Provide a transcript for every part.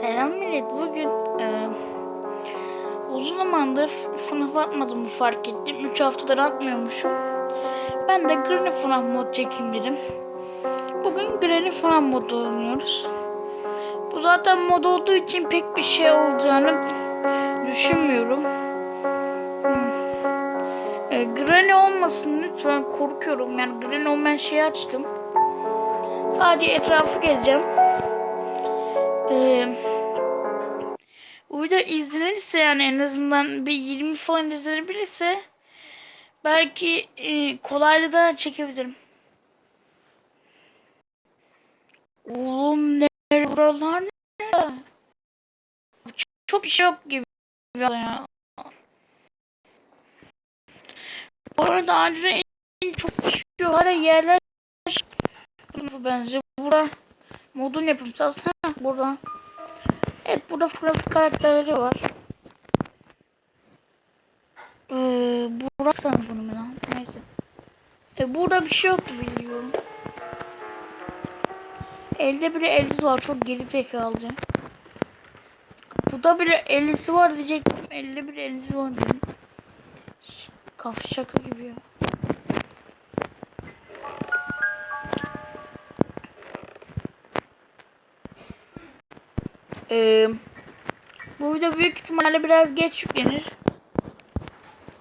Selam millet. Bugün e, uzun zamandır FNAF atmadığımı fark ettim. 3 haftadır atmıyormuşum. Ben de Granny FNAF mod çekeyim dedim. Bugün Granny FNAF modu oynuyoruz. Bu zaten mod olduğu için pek bir şey olacağını düşünmüyorum. Hmm. E, Granny olmasın lütfen korkuyorum. Yani Granny olmayan şeyi açtım. Sadece etrafı gezeceğim. Ee, bu izlenirse yani en azından bir 20 falan izlenebilirse belki e, kolayda da çekebilirim. Oğlum ne buralar ne? Çok iş yok gibi ya. Bu arada acilen en çok düşüyor. Hala yerler benziyor. Bura modun yapımsız. Ha burada. Evet burada grafik karakterleri var. Ee, burası sanırım lan. Neyse. E, burada bir şey yoktu biliyorum. Elde bile elisi var. Çok geri zekalıca. Burada bile elisi var diyecektim. Elde bile elisi var dedim. Kafa şaka gibi ya. Ee, bu video büyük ihtimalle biraz geç yüklenir.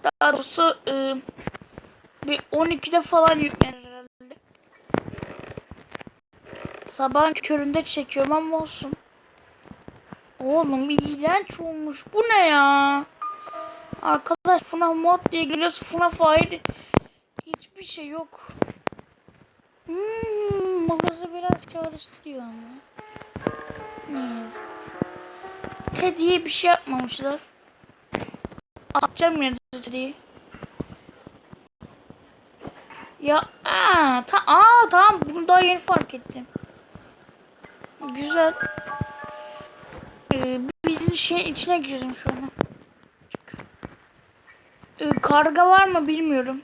Daha doğrusu e, bir 12'de falan yüklenir herhalde. Sabahın köründe çekiyorum ama olsun. Oğlum iğrenç olmuş. Bu ne ya? Arkadaş FNAF mod diye geliyoruz. FNAF ayrı. Hiçbir şey yok. Hmm, burası biraz çağrıştırıyor ama. Niye? Teddy'ye bir şey yapmamışlar. Atacağım yine Teddy'yi. Ya aa, ta aa tamam bunu daha yeni fark ettim. Güzel. Ee, bir şey içine girdim şu an. Ee, karga var mı bilmiyorum.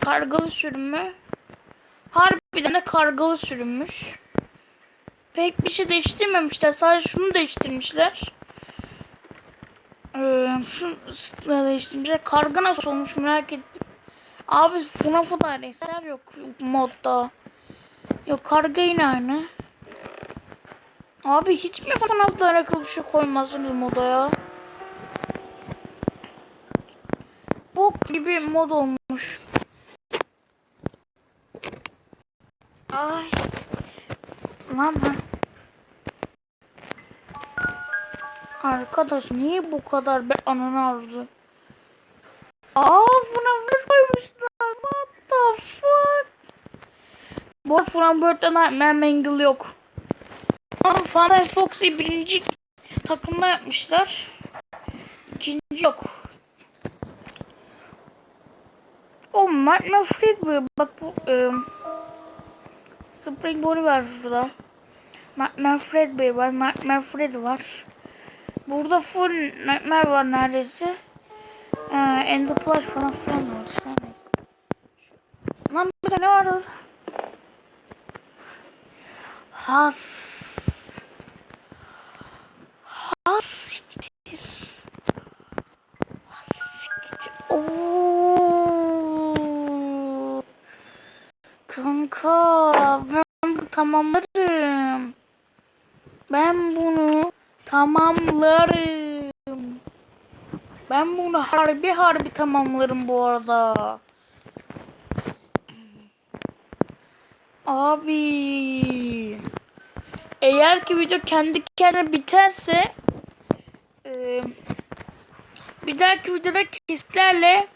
Kargalı sürünme. Harbiden de kargalı sürünmüş. Pek bir şey değiştirmemişler. Sadece şunu değiştirmişler. Ee, şunu değiştirmişler. Karga nasıl olmuş merak ettim. Abi FNAF'ı da renkler yok modda. Yok karga yine aynı. Abi hiç mi FNAF'la alakalı bir şey koymazsınız moda ya? Bok gibi mod olmuş. Ay. Lan lan. Arkadaş niye bu kadar be ananı arzu? Aa bir koymuşlar. What the fuck? Bu Frambert'te Nightmare Mangle yok. Ama Fantasy Foxy birinci takımda yapmışlar. İkinci yok. O Nightmare Fredbear bak bu e, Spring Bonnie var şurada. Nightmare Fredbear var. Nightmare Freddy var. Burada full Nightmare var neredeyse. Ee, Ender Plush falan filan var. İşte neyse. Lan bir de ne var orada? Has. Has siktir. Has siktir. Oo. Kanka ben tamamlarım. Ben bunu tamamlarım. Ben bunu harbi harbi tamamlarım bu arada. Abi. Eğer ki video kendi kendine biterse e, bir dahaki videoda kesitlerle